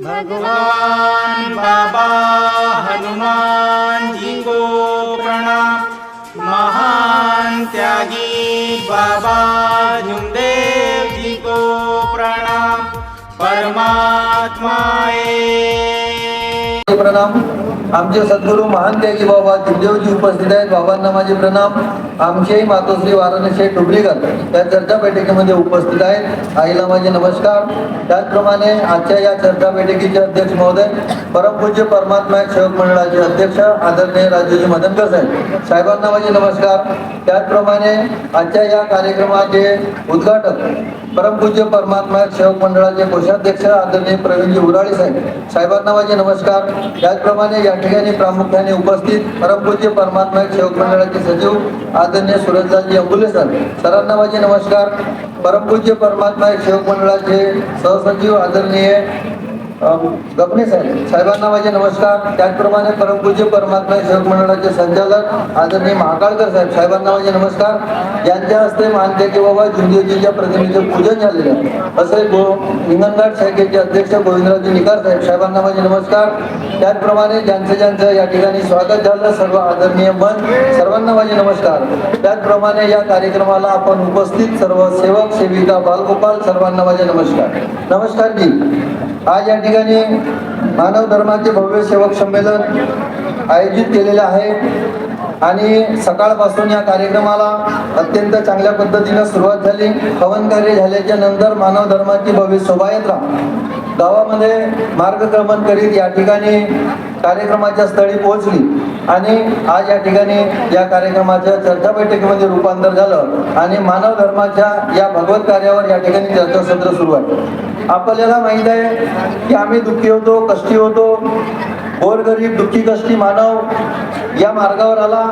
भगवान बाबा हनुमान जी को प्रणाम महान त्यागी बाबा झुमदेव जी को प्रणाम परमात्मा प्रणाम। आमचे सद्गुरू महान त्यागी बाबा जिमदेवजी उपस्थित आहेत. बाबांना माझे प्रणाम. आमचेही मातोश्री वाराणसी डुबलीकर या चर्चा बैठकीमध्ये उपस्थित आहेत. आईला माझे नमस्कार. त्याचप्रमाणे आजच्या या चर्चा बैठकीचे अध्यक्ष महोदय परमपूज्य परमात्मा सेवक मंडळाचे अध्यक्ष आदरणीय राजूजी मदनकर साहेब. साहेबांना माझे नमस्कार. त्याचप्रमाणे आजच्या या कार्यक्रमाचे उद्घाटक परमपूज्य परमात्मा सेवक मंडळाचे कोषाध्यक्ष आदरणीय प्रवीणजी उराळे साहेब. साहेबांना माझे नमस्कार. त्याचप्रमाणे या ठिकाणी प्रामुख्याने उपस्थित परमपूज्य परमात्मा सेवक मंडळाचे सचिव आदरणीय सुरजदासजी अंबुले सर. सरांना माझे नमस्कार. परमपूज्य परमात्मा सेवक मंडळाचे सहसचिव आदरणीय गपणे साहेब साहेबांना माझे नमस्कार. त्याचप्रमाणे परमपूज्य परमात्मा सेवक मंडळाचे संचालक आदरणीय महाकाळकर साहेब साहेबांना माझे नमस्कार. यांच्या हस्ते मानते की बाबा जुंदेजीच्या प्रतिमेचे पूजन झालेले असे गो हिंगणघाट शाखेचे अध्यक्ष गोविंदराजी निकार साहेब साहेबांना माझे नमस्कार. त्याचप्रमाणे ज्यांचं ज्यांचं या ठिकाणी स्वागत झालं सर्व आदरणीय मन सर्वांना माझे नमस्कार. त्याचप्रमाणे या कार्यक्रमाला आपण उपस्थित सर्व सेवक सेविका बालगोपाल सर्वांना माझे नमस्कार. नमस्कार जी. आज या ठिकाणी मानव धर्माचे भव्य सेवक संमेलन आयोजित केलेले आहे. आणि सकाळपासून या कार्यक्रमाला अत्यंत चांगल्या पद्धतीनं सुरुवात झाली. हवन कार्य झाल्याच्यानंतर मानव धर्माची भव्य शोभायात्रा गावामध्ये मार्गक्रमण करीत या ठिकाणी कार्यक्रमाच्या स्थळी पोहोचली. आणि आज या ठिकाणी या कार्यक्रमाच्या चर्चा बैठकीमध्ये रूपांतर झालं. आणि मानव धर्माच्या या भगवत कार्यावर या ठिकाणी चर्चासत्र सुरू आहे. आपल्याला माहीत आहे की आम्ही दुःखी होतो कष्टी होतो. गोरगरीब दुःखी कष्टी मानव या मार्गावर आला.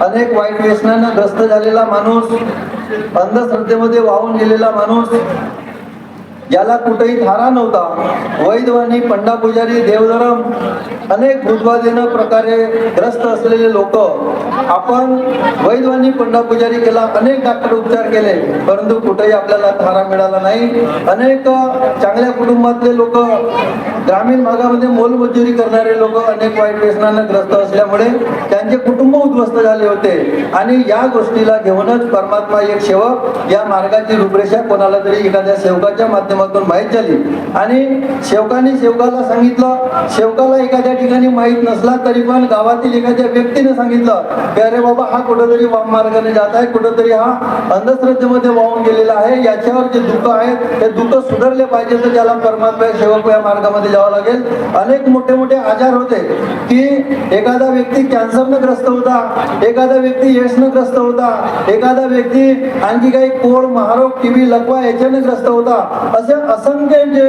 अनेक वाईट व्यसनांना ग्रस्त झालेला माणूस अंधश्रद्धेमध्ये वाहून गेलेला माणूस याला कुठेही थारा नव्हता. वैद्यवाणी पंडा पुजारी देवधरम अनेक भूतवादीनं प्रकारे ग्रस्त असलेले लोक. आपण वैद्यवाणी पंडा पुजारी केला अनेक डॉक्टर उपचार केले परंतु कुठेही आपल्याला थारा मिळाला नाही. अनेक चांगल्या कुटुंबातले लोक ग्रामीण भागामध्ये मोलमजुरी करणारे लोक अनेक वाईट व्यसनानं ग्रस्त असल्यामुळे त्यांचे कुटुंब उद्ध्वस्त झाले होते. आणि या गोष्टीला घेऊनच परमात्मा एक सेवक या मार्गाची रूपरेषा कोणाला तरी एखाद्या सेवकाच्या माध्यमात माध्यमातून माहीत झाली. आणि सेवकाने सेवकाला सांगितलं सेवकाला एखाद्या ठिकाणी माहीत नसला तरी पण गावातील एखाद्या व्यक्तीने सांगितलं की अरे बाबा हा कुठंतरी वाम मार्गाने जात आहे कुठंतरी हा अंधश्रद्धेमध्ये वाहून गेलेला आहे याच्यावर जे दुःख आहेत ते दुःख सुधारले पाहिजे तर त्याला परमात्मा सेवक या मार्गामध्ये जावं लागेल. अनेक मोठे मोठे आजार होते की एखादा व्यक्ती कॅन्सरनं ग्रस्त होता एखादा व्यक्ती यशनं ग्रस्त होता एखादा व्यक्ती आणखी काही कोड महारोग टीबी लकवा याच्याने ग्रस्त होता असे असंख्य जे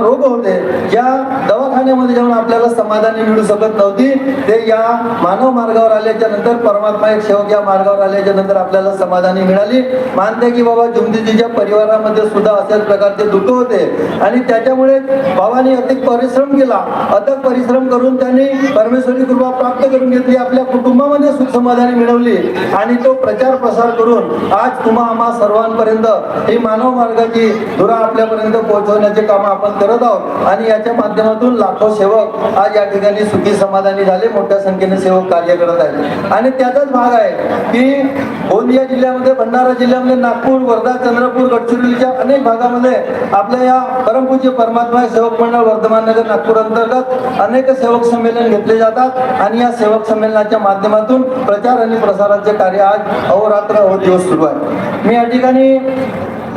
रोग होते ज्या दवाखान्यामध्ये जाऊन आपल्याला समाधानी मिळू शकत नव्हती. ते या मानव मार्गावर आल्याच्यानंतर परमात्मा एक सेवक या मार्गावर आल्याच्यानंतर आपल्याला समाधानी मिळाली. मानते की बाबा जुमदीजीच्या परिवारामध्ये सुद्धा अशाच प्रकारचे दुःख होते. आणि त्याच्यामुळे बाबांनी अधिक परिश्रम केला. अथक परिश्रम करून त्यांनी परमेश्वरी कृपा प्राप्त करून घेतली. आपल्या कुटुंबामध्ये सुख समाधानी मिळवली. आणि तो प्रचार प्रसार करून आज तुम्हा आम्हा सर्वांपर्यंत ही मानव मार्गाची धुरा आपल्यापर्यंत पोहोचवण्याचे काम आपण करत आहोत. आणि याच्या माध्यमातून लाखो सेवक आज या ठिकाणी सुखी समाधानी झाले. मोठ्या संख्येने सेवक कार्य करत आहेत. आणि त्याचाच भाग आहे की गोंदिया जिल्ह्यामध्ये भंडारा जिल्ह्यामध्ये नागपूर वर्धा चंद्रपूर गडचिरोलीच्या अनेक भागामध्ये आपल्या या परमपूज्य परमात्मा सेवक मंडळ वर्धमान नगर नागपूर अंतर्गत अनेक सेवक संमेलन घेतले जातात. आणि या सेवक संमेलनाच्या माध्यमातून प्रचार आणि प्रसाराचे कार्य आज अहोरात्र अहो दिवस सुरू आहे. मी या ठिकाणी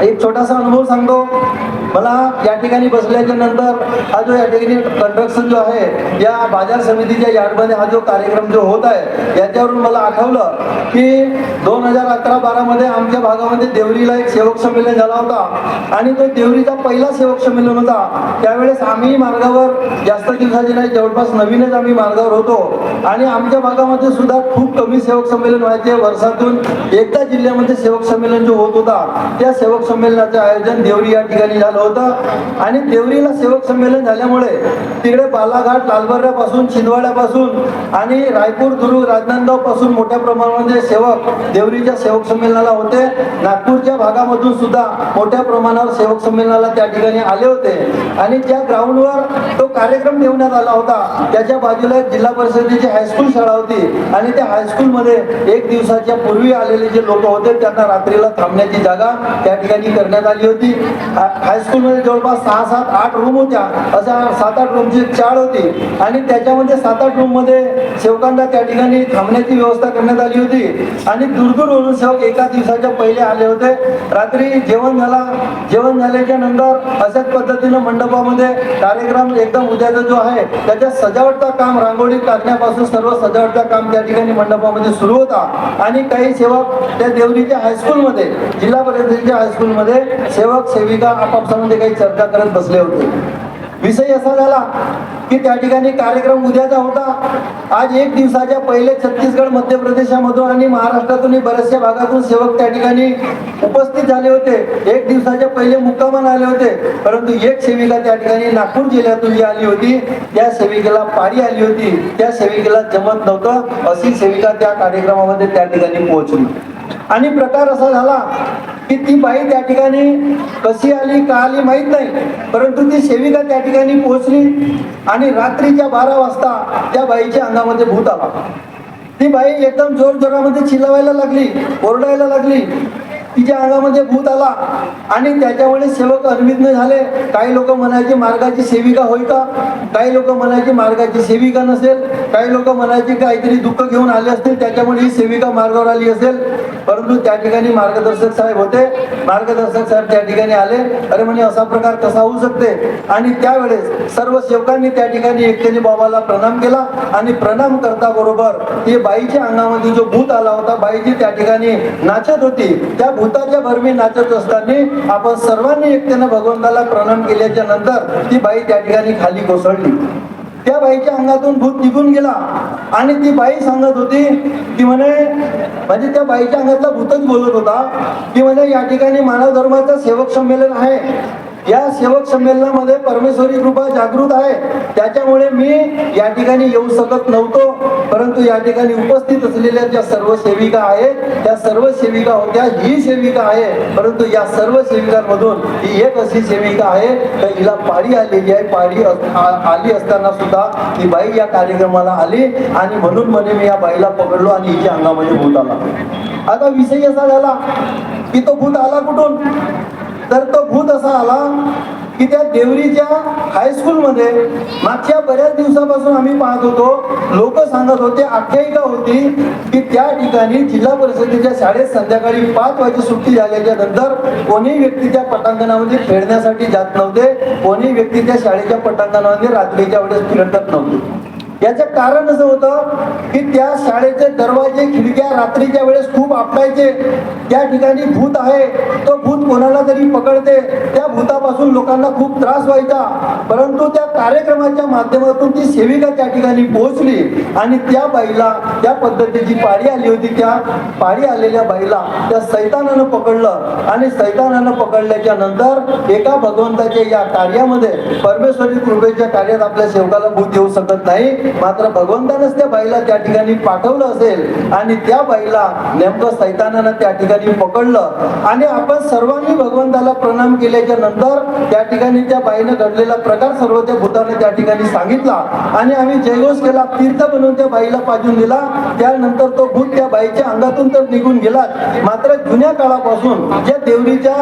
एक छोटासा अनुभव सांगतो. मला या ठिकाणी बसल्याच्या नंतर हा जो या ठिकाणी कंस्ट्रक्शन जो आहे या बाजार समितीच्या यार्डमध्ये हा जो कार्यक्रम जो होत आहे याच्यावरून मला आठवलं की दोन हजार अकरा बारामध्ये आमच्या भागामध्ये देवरीला एक सेवक संमेलन झाला होता. आणि तो देवरीचा पहिला सेवक संमेलन होता. त्यावेळेस आम्ही मार्गावर जास्त दिवसाचे नाही जवळपास नवीनच आम्ही मार्गावर होतो. आणि आमच्या भागामध्ये सुद्धा खूप कमी सेवक संमेलन व्हायचे. वर्षातून एकदा जिल्ह्यामध्ये सेवक संमेलन जो होत होता त्या सेवक संमेलनाचे आयोजन देवरी या ठिकाणी झालं झालं होतं. आणि देवरीला सेवक संमेलन झाल्यामुळे तिकडे बालाघाट लालबर्ऱ्यापासून छिंदवाड्यापासून आणि रायपूर दुर्ग राजनांदगावपासून मोठ्या प्रमाणामध्ये सेवक देवरीच्या सेवक संमेलनाला होते. नागपूरच्या भागामधून सुद्धा मोठ्या प्रमाणावर सेवक संमेलनाला त्या ठिकाणी आले होते. आणि त्या ग्राउंडवर तो कार्यक्रम ठेवण्यात आला होता त्याच्या बाजूला एक जिल्हा परिषदेची हायस्कूल शाळा होती. आणि त्या हायस्कूलमध्ये एक दिवसाच्या पूर्वी आलेले जे लोक होते त्यांना रात्रीला थांबण्याची जागा त्या ठिकाणी करण्यात आली होती. हायस्कूल हायस्कूलमध्ये जवळपास सहा सात आठ रूम होत्या. अशा सात आठ रूमची चाळ होती. आणि त्याच्यामध्ये सात आठ रूममध्ये सेवकांना त्या ठिकाणी थांबण्याची व्यवस्था करण्यात आली होती. आणि दूरदूरवरून सेवक एका दिवसाच्या पहिले आले होते. रात्री जेवण झाला. जेवण झाल्याच्यानंतर अशाच पद्धतीनं मंडपामध्ये कार्यक्रम एकदम उद्याचा जो आहे त्याच्या सजावटचा काम रांगोळी काढण्यापासून सर्व सजावटचा काम त्या ठिकाणी मंडपामध्ये सुरू होता. आणि काही सेवक त्या देवरीच्या हायस्कूलमध्ये जिल्हा परिषदेच्या हायस्कूलमध्ये सेवक सेविका आपापसामध्ये काही चर्चा करत बसले होते. विषय असा झाला की त्या ठिकाणी कार्यक्रम उद्याचा होता. आज एक दिवसाच्या पहिले छत्तीसगड मध्य प्रदेशामधून आणि महाराष्ट्रातून बऱ्याचशा भागातून सेवक त्या ठिकाणी उपस्थित झाले होते. एक दिवसाच्या पहिले मुक्कामान आले होते. परंतु एक सेविका त्या ठिकाणी नागपूर जिल्ह्यातून जी आली होती त्या सेविकेला पाळी आली होती. त्या सेविकेला जमत नव्हतं. अशी सेविका त्या कार्यक्रमामध्ये त्या ठिकाणी पोहोचली. आणि प्रकार असा झाला की ती बाई त्या ठिकाणी कशी आली का आली माहीत नाही. परंतु ती सेविका त्या ठिकाणी पोहोचली आणि रात्रीच्या बारा वाजता त्या बाईच्या अंगामध्ये भूत आला. ती बाई एकदम जोर जोरामध्ये लागली ओरडायला लागली. तिच्या अंगामध्ये भूत आला. आणि त्याच्यामुळे सेवक अन्विज्ञ झाले. काही लोक म्हणायचे मार्गाची सेविका होय का? काही लोक म्हणायचे मार्गाची सेविका नसेल. काही लोक म्हणायचे काहीतरी दुःख घेऊन आले असतील. त्याच्यामुळे ही सेविका मार्गावर आली असेल. परंतु त्या ठिकाणी मार्गदर्शक साहेब होते. मार्गदर्शक साहेब त्या ठिकाणी आले. अरे म्हणे असा प्रकार कसा होऊ शकते? आणि त्यावेळेस सर्व सेवकांनी त्या ठिकाणी एकट्याने बाबाला प्रणाम केला. आणि प्रणाम करता बरोबर ते बाईच्या अंगामध्ये जो भूत आला होता बाईची त्या ठिकाणी नाचत होती. त्या भूत भूताच्या भरवी नाचत असताना आपण सर्वांनी एकट्यानं भगवंताला प्रणाम केल्याच्यानंतर ती बाई त्या ठिकाणी खाली कोसळली. त्या बाईच्या अंगातून भूत निघून गेला आणि ती बाई सांगत होती की म्हणे म्हणजे त्या बाईच्या अंगातला भूतच बोलत होता की म्हणे या ठिकाणी मानव धर्माचं सेवक संमेलन आहे. सेवक संमेलनामध्ये परमेश्वरी कृपा जागृत आहे. त्याच्यामुळे मी या ठिकाणी येऊ शकत नव्हतो. परंतु या ठिकाणी उपस्थित असलेल्या ज्या सर्व सेविका आहेत त्या सर्व सेविका होत्या ही सेविका आहे. परंतु या सर्व सेविकांमधून ही एक अशी सेविका आहे तर हिला पाळी आलेली आहे. पाळी आली असताना सुद्धा ही बाई या कार्यक्रमाला आली आणि म्हणून म्हणे मी या बाईला पकडलो आणि हिच्या अंगामध्ये भूत आला. आता विषय असा झाला की तो भूत आला कुठून? तर तो भूत असा आला की त्या देवरीच्या हायस्कूलमध्ये मागच्या बऱ्याच दिवसापासून आम्ही पाहत होतो. लोक सांगत होते आख्यायिका होती की त्या ठिकाणी जिल्हा परिषदेच्या शाळेत संध्याकाळी पाच वाजे सुट्टी झाल्याच्यानंतर कोणी व्यक्ती त्या पटांगणामध्ये खेळण्यासाठी जात नव्हते. कोणी व्यक्ती त्या शाळेच्या पटांगणामध्ये रात्रीच्या वेळेस फिरतच नव्हते. याचं कारण असं होतं की त्या शाळेचे दरवाजे खिडक्या रात्रीच्या वेळेस खूप आपटायचे. त्या ठिकाणी भूत आहे. तो भूत कोणाला तरी पकडते. त्या भूतापासून लोकांना खूप त्रास व्हायचा. परंतु त्या कार्यक्रमाच्या माध्यमातून ती सेविका त्या ठिकाणी पोहोचली आणि त्या बाईला त्या पद्धतीची पाळी आली होती. त्या पाळी आलेल्या बाईला त्या सैतानानं पकडलं आणि सैतानानं पकडल्याच्या नंतर एका भगवंताच्या या कार्यामध्ये परमेश्वरी कृपेच्या कार्यात आपल्या सेवकाला भूत येऊ शकत नाही. मात्र भगवंतानच त्या बाईला त्या ठिकाणी पाठवलं असेल आणि त्या बाईला नेमकं सैतानानं त्या ठिकाणी पकडलं. आणि आपण सर्वांनी भगवंताला प्रणाम केल्याच्यानंतर त्या ठिकाणी त्या बाईनं घडलेला प्रकार सर्व त्या भूताने त्या ठिकाणी सांगितला. आणि आम्ही जयघोष केला तीर्थ बनवून त्या बाईला पाजून दिला. त्यानंतर तो भूत त्या बाईच्या अंगातून तर निघून गेला. मात्र जुन्या काळापासून ज्या देवरीच्या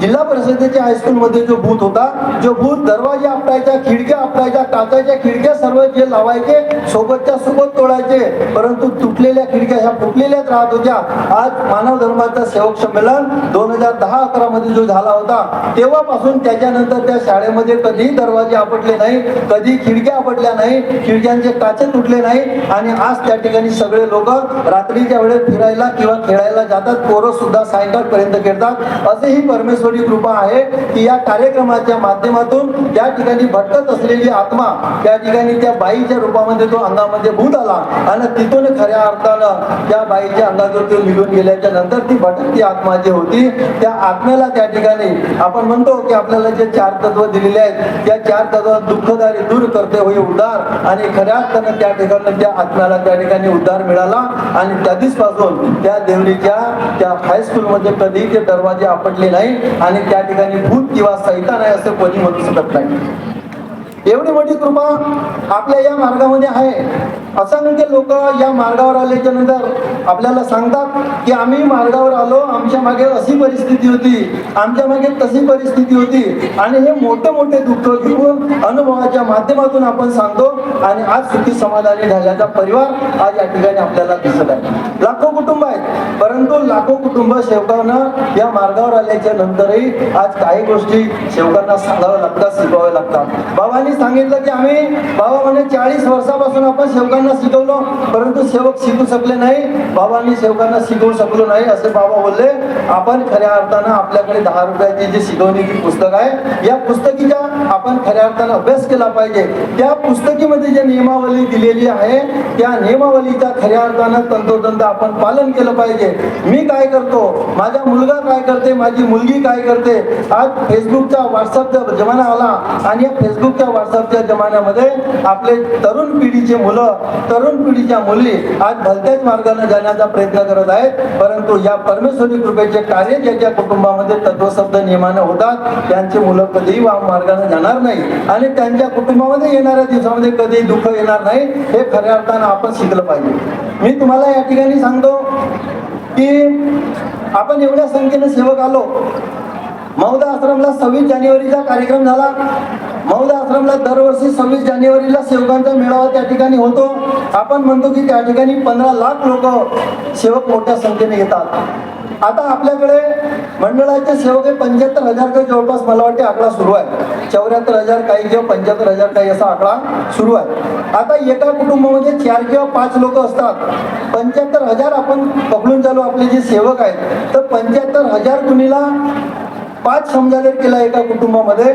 जिल्हा परिषदेच्या हायस्कूलमध्ये जो भूत होता जो भूत दरवाजे आपटायच्या खिडक्या आपटायच्या काचाच्या खिडक्या सर्व जे लावायचे सोबतच्या सोबत तोडायचे. परंतु तुटलेल्या खिडक्या ह्या फुटलेल्याच राहत होत्या. आज मानव धर्माचं सेवक संमेलन दोन हजार दहा अकरा मध्ये जो झाला होता तेव्हापासून त्याच्यानंतर त्या शाळेमध्ये कधीही दरवाजे आपटले नाही कधी खिडक्या आपटल्या नाही खिडक्यांचे काचे तुटले नाही आणि आज त्या ठिकाणी सगळे लोक रात्रीच्या वेळेस फिरायला किंवा खेळायला जातात. पोरं सुद्धा सायंकाळपर्यंत खेळतात. असे ही परमेश्वरी कृपा आहे की या कार्यक्रमाच्या माध्यमातून त्या ठिकाणी भटकत असलेली आत्मा त्या ठिकाणी त्या बाईच्या रूपात अंगामध्ये तो अंगामध्ये भूत आला आणि तिथून खऱ्या अर्थानं त्या बाईच्या अंगातून तो निघून गेल्याच्यानंतर ती भटकती आत्मा जी होती त्या आत्म्याला त्या ठिकाणी आपण म्हणतो की आपल्याला जे चार तत्व दिलेले आहेत त्या चार तत्व दुःखदारी दूर करते होई उद्धार. आणि खऱ्या अर्थानं त्या ठिकाणी त्या आत्म्याला त्या ठिकाणी उद्धार मिळाला. आणि त्या पासून त्या देवरीच्या त्या हायस्कूलमध्ये कधी ते दरवाजे आपटले नाही. आणि त्या ठिकाणी भूत किंवा सैतान आहे असं कोणी म्हणू शकत नाही. एवढी मोठी कृपा आपल्या या मार्गामध्ये आहे. असंख्य लोक या मार्गावर आल्याच्यानंतर आपल्याला सांगतात की आम्ही मार्गावर आलो आमच्या मागे अशी परिस्थिती होती आमच्या मागे तशी परिस्थिती होती. आणि हे मोठे मोठे दुःख घेऊन अनुभवाच्या माध्यमातून आपण सांगतो आणि आज सुखी समाधानी झाल्याचा परिवार आज या ठिकाणी आपल्याला दिसत आहे. लाखो कुटुंब आहेत परंतु लाखो कुटुंब शेवकांना या मार्गावर आल्याच्या नंतरही आज काही गोष्टी शेवकांना सांगाव्या लागतात शिकवाव्या लागतात. बाबांनी सांगितलं की आम्ही बाबा म्हणे चाळीस वर्षापासून आपण सेवकांना शिकवलो परंतु सेवक शिकू शकले नाही. बाबांनी सेवकांना शिकवू शकलो नाही असे बाबा बोलले. आपण खऱ्या अर्थानं आपल्याकडे दहा रुपयाची जी शिकवणीची पुस्तक आहे या पुस्तकीचा आपण खऱ्या अर्थानं अभ्यास केला पाहिजे. त्या पुस्तकीमध्ये जे नियमावली दिलेली आहे त्या नियमावलीचा खऱ्या अर्थानं तंतोतंत आपण पालन केलं पाहिजे. मी काय करतो? माझा मुलगा काय करते? माझी मुलगी काय करते? आज फेसबुकचा व्हॉट्सअपचा जमाना आला आणि या फेसबुकच्या व्हॉट्सअपच्या जमान्यामध्ये आपले तरुण पिढीचे मुलं तरुण पिढीच्या मुली आज भलत्याच मार्गाने जाण्याचा प्रयत्न करत आहेत. परंतु या परमेश्वरी कृपेचे कार्य ज्याच्या कुटुंबामध्ये तत्वशब्द नियमाने होतात त्यांची मुलं कधीही वा मार्गाने जाणार नाही. आणि त्यांच्या कुटुंबामध्ये येणाऱ्या दिवसामध्ये कधीही दुःख येणार नाही हे खऱ्या अर्थानं आपण शिकलं पाहिजे. मी तुम्हाला या ठिकाणी सांगतो की आपण एवढ्या संख्येने सेवक आलो. मौदा आश्रमला सव्वीस जानेवारीचा कार्यक्रम झाला. मौदा आश्रमला दरवर्षी सव्वीस जानेवारीला सेवकांचा मेळावा त्या ठिकाणी होतो. आपण म्हणतो की त्या ठिकाणी पंधरा लाख लोक सेवक मोठ्या संख्येने येतात. आता आपल्याकडे मंडळाचे सेवक हे पंच्याहत्तर हजार जवळपास मला वाटते आकडा सुरू आहे. चौऱ्याहत्तर हजार काही किंवा पंच्याहत्तर हजार काही असा आकडा सुरू आहे. आता एका कुटुंबामध्ये चार किंवा पाच लोक असतात. पंच्याहत्तर हजार आपण पकडून चालू आपले जे सेवक आहेत तर पंच्याहत्तर हजार कुणीला पाच समजा जर केला एका कुटुंबामध्ये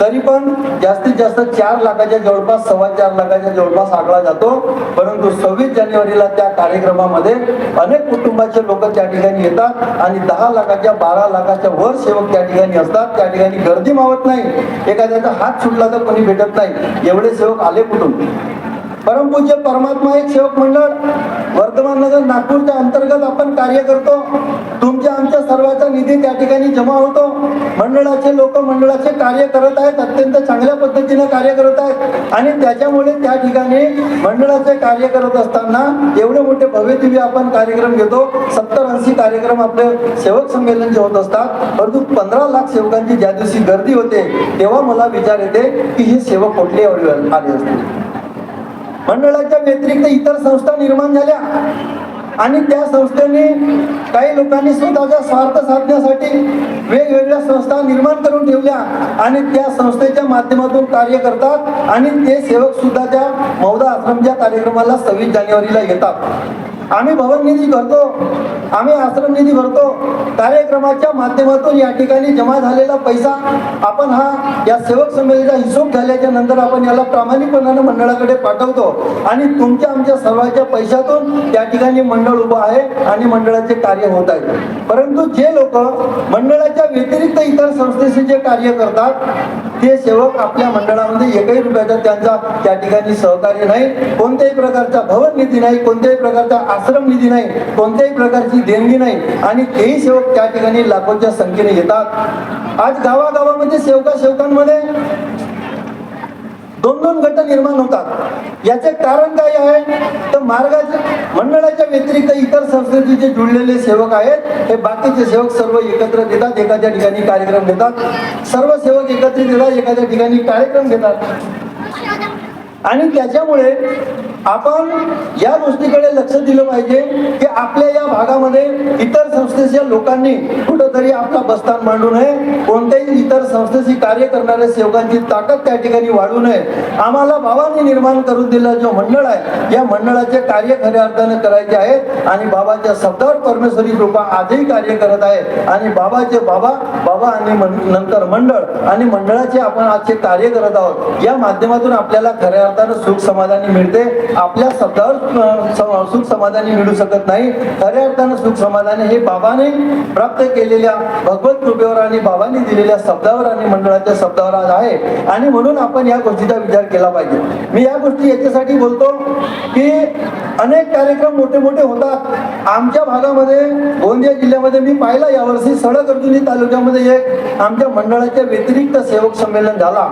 तरी पण जास्तीत जास्त चार लाखाच्या जवळपास सव्वा चार लाखाच्या जवळपास आकडा जातो. परंतु सव्वीस जानेवारीला त्या कार्यक्रमामध्ये अनेक कुटुंबाचे लोक त्या ठिकाणी येतात आणि दहा लाखाच्या बारा लाखाच्या वर सेवक त्या ठिकाणी असतात. त्या ठिकाणी गर्दी मावत नाही. एखाद्याचा हात सुटला तर कोणी भेटत नाही. एवढे सेवक आले कुठून? परमपूज्य परमात्मा एक सेवक मंडळ वर्धमान नगर नागपूरच्या अंतर्गत आपण कार्य करतो. तुमच्या आमच्या सर्वांचा निधी त्या ठिकाणी जमा होतो. मंडळाचे लोक मंडळाचे कार्य करत आहेत अत्यंत चांगल्या पद्धतीने कार्य करत आहेत. आणि त्याच्यामुळे त्या ठिकाणी मंडळाचे कार्य करत असताना एवढे मोठे भव्यदिव्य आपण कार्यक्रम घेतो. सत्तर ऐंशी कार्यक्रम आपले सेवक संमेलनचे होत असतात. परंतु पंधरा लाख सेवकांची ज्या दिवशी गर्दी होते तेव्हा मला विचार येते की हे सेवक कुठले एवढे आले असतील? मंडळाच्या व्यतिरिक्त इतर संस्था निर्माण झाल्या. आणि त्या संस्थेने काही लोकांनी स्वतःचा स्वार्थ साधण्यासाठी वेगवेगळ्या संस्था निर्माण करून ठेवल्या आणि त्या संस्थेच्या माध्यमातून कार्य करतात आणि ते सेवक सुद्धा त्या मौदा आश्रमच्या कार्यक्रमाला सव्वीस जानेवारीला येतात. आम्ही भवन निधी भरतो आम्ही आश्रम निधी भरतो. कार्यक्रमाच्या माध्यमातून या ठिकाणी जमा झालेला पैसा आपण हा या सेवक संमेलनाचा हिशोब झाल्याच्यानंतर आपण याला प्रामाणिकपणाने मंडळाकडे पाठवतो. आणि तुमच्या आमच्या सर्वांच्या पैशातून त्या ठिकाणी मंडळ उभं आहे आणि मंडळाचे कार्य होत आहे. परंतु जे लोक मंडळाच्या व्यतिरिक्त इतर संस्थेचे जे कार्य करतात ते सेवक आपल्या मंडळामध्ये एकही रुपयाचा त्यांचा त्या ठिकाणी सहकार्य नाही कोणत्याही प्रकारचा भवन निधी नाही कोणत्याही प्रकारचा आश्रम निधी नाही कोणत्याही प्रकारची देणगी नाही आणि तेही सेवक त्या ठिकाणी लाखोच्या संख्येने येतात. आज गावागावामध्ये सेवका सेवकांमध्ये दोन दोन गट निर्माण होतात. याचे कारण काय आहे? तर मार्गाच्या मंडळाच्या व्यतिरिक्त इतर संस्थेचे जे जुळलेले सेवक आहेत हे बाकीचे सेवक सर्व एकत्र देतात एखाद्या ठिकाणी कार्यक्रम घेतात सर्व सेवक एकत्रित येतात एखाद्या ठिकाणी कार्यक्रम घेतात. आणि त्याच्यामुळे आपण या गोष्टीकडे लक्ष दिलं पाहिजे की आपल्या या भागामध्ये इतर संस्थेच्या लोकांनी कुठंतरी आपला बस्तान मांडू नये. कोणत्याही इतर संस्थेशी कार्य करणाऱ्या सेवकांची ताकद त्या ठिकाणी वाढू नये. आम्हाला बाबांनी निर्माण करून दिलेला जो मंडळ आहे या मंडळाचे कार्य खऱ्या अर्थाने करायचे आहेत आणि बाबाच्या शब्दावर परमेश्वरी कृपा आजही कार्य करत आहे. आणि बाबाचे बाबा बाबा आणि नंतर मंडळ आणि मंडळाचे आपण आजचे कार्य करत आहोत. या माध्यमातून आपल्याला खऱ्या अर्थानं सुख समाधानी मिळते. आपल्या शब्दावर सुख समाधानी मिळू शकत नाही. खऱ्या अर्थानं सुख समाधानी हे बाबाने प्राप्त केलेल्या भगवत कृपेवर आणि बाबांनी दिलेल्या शब्दावर आणि मंडळाच्या शब्दावर आज आहे. आणि म्हणून आपण या गोष्टीचा विचार केला पाहिजे. मी या गोष्टी याच्यासाठी बोलतो की अनेक कार्यक्रम मोठे मोठे होतात. आमच्या भागामध्ये गोंदिया जिल्ह्यामध्ये मी पाहिला यावर्षी सडक अर्जुनी तालुक्यामध्ये एक आमच्या मंडळाच्या व्यतिरिक्त सेवक संमेलन झाला.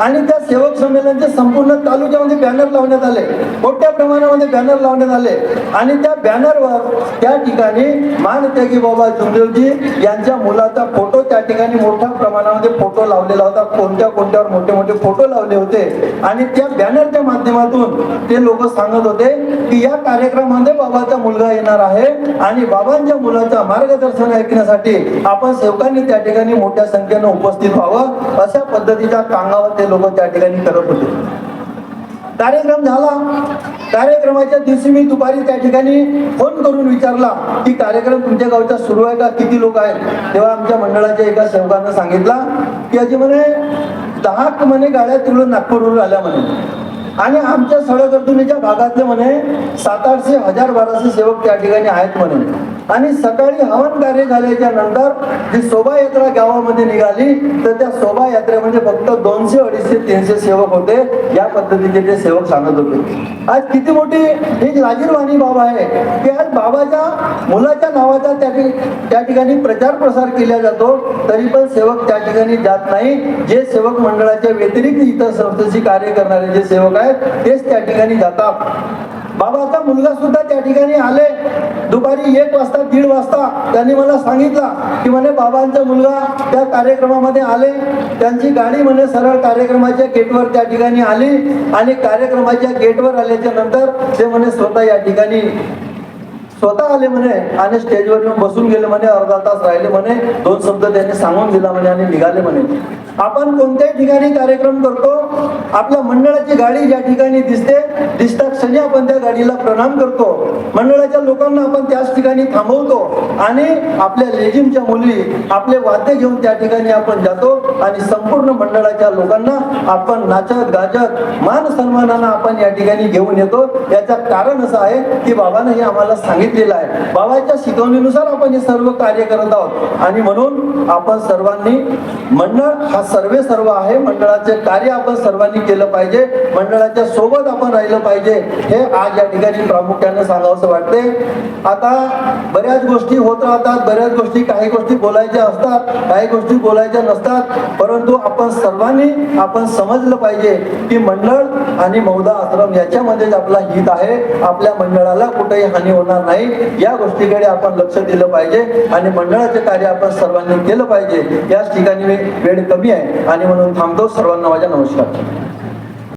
आणि त्या सेवक संमेलनचे संपूर्ण तालुक्यामध्ये बॅनर लावण्यात आले. मोठ्या प्रमाणामध्ये बॅनर लावण्यात आले. आणि त्या बॅनरवर त्या ठिकाणी मान त्यागी बाबा जुमदेवजी यांच्या मुलाचा फोटो त्या ठिकाणी मोठ्या प्रमाणामध्ये फोटो लावलेला होता. कोणत्या कोणत्यावर मोठे मोठे फोटो लावले होते. आणि त्या बॅनरच्या माध्यमातून ते लोक सांगत होते की या कार्यक्रमामध्ये बाबाचा मुलगा येणार आहे आणि बाबांच्या मुलाचा मार्गदर्शन ऐकण्यासाठी आपण सेवकांनी त्या ठिकाणी मोठ्या संख्येनं उपस्थित व्हावं अशा पद्धतीच्या कांगावर ते लोक त्या ठिकाणी करत होते. कार्यक्रम झाला. कार्यक्रमाच्या दिवशी मी दुपारी त्या ठिकाणी फोन करून विचारला की कार्यक्रम तुमच्या गावचा सुरू आहे का? किती लोक आहेत? तेव्हा आमच्या मंडळाच्या एका सेवकानं सांगितला की अजी म्हणे दहा म्हणे गाड्या तिकडून नागपूरवरून आल्या म्हणे. आणि आमच्या सडकर्तुनीच्या भागातले म्हणे सात आठशे हजार बाराशे सेवक त्या ठिकाणी आहेत म्हणे. आणि सकाळी हवन कार्य झाल्याच्यानंतर जी शोभायात्रा गावामध्ये निघाली तर त्या शोभायात्रेमध्ये म्हणजे फक्त दोनशे अडीचशे तीनशे सेवक होते या पद्धतीचे ते सेवक सांगत होते. आज किती मोठी ही लाजीरवाणी बाबा आहे की आज बाबाच्या मुलाच्या नावाचा त्या त्या ठिकाणी प्रचार प्रसार केला जातो तरी पण सेवक त्या ठिकाणी जात नाही. जे सेवक मंडळाच्या व्यतिरिक्त इतर संस्थेशी कार्य करणारे जे सेवक आहेत तेच त्या ठिकाणी जातात. बाबाचा मुलगा सुद्धा त्या ठिकाणी आले. दुपारी एक वाजता दीड वाजता त्यांनी मला सांगितला की म्हणे बाबांचा मुलगा त्या कार्यक्रमामध्ये आले. त्यांची गाडी म्हणे सरळ कार्यक्रमाच्या गेटवर त्या ठिकाणी आली आणि कार्यक्रमाच्या गेटवर आल्याच्यानंतर ते म्हणे स्वतः या ठिकाणी स्वतः आले म्हणे आणि स्टेजवर येऊन बसून गेले म्हणे अर्धा तास राहिले म्हणे दोन शब्द त्यांनी सांगून दिला म्हणे आणि निघाले म्हणे. आपण कोणत्याही ठिकाणी कार्यक्रम करतो आपल्या मंडळाची गाडी ज्या ठिकाणी दिसते दिसता क्षणी आपण त्या गाडीला प्रणाम करतो. मंडळाच्या लोकांना आपण त्याच ठिकाणी थांबवतो आणि आपल्या लेजिमच्या मुली आपले वाद्य घेऊन त्या ठिकाणी आपण जातो आणि संपूर्ण मंडळाच्या लोकांना आपण नाचत गाजत मान सन्मानानं आपण या ठिकाणी घेऊन येतो. याचं कारण असं आहे की बाबानं हे आम्हाला सांगितलेलं आहे. बाबाच्या शिकवणीनुसार आपण हे सर्व कार्य करत आहोत. आणि म्हणून आपण सर्वांनी मंडळ हा सर्वे सर्व आहे. मंडळाचे कार्य आपण सर्वांनी केलं पाहिजे. मंडळाच्या सोबत आपण राहिलं पाहिजे. हे आज या ठिकाणी प्रामुख्याने सांगावंसं वाटते. आता बऱ्याच गोष्टी होत राहतात. बऱ्याच गोष्टी काही गोष्टी बोलायच्या असतात. काही गोष्टी बोलायच्या नसतात. परंतु आपण सर्वांनी आपण समजलं पाहिजे की मंडळ आणि मौदा आश्रम याच्यामध्येच आपला हित आहे. आपल्या मंडळाला कुठेही हानी होणार नाही. नाही. या गोष्टीकडे आपण लक्ष दिलं पाहिजे आणि मंडळाचे कार्य आपण सर्वांनी केलं पाहिजे. याच ठिकाणी वेळ कमी आहे आणि म्हणून थांबतो. सर्वांना माझा नमस्कार.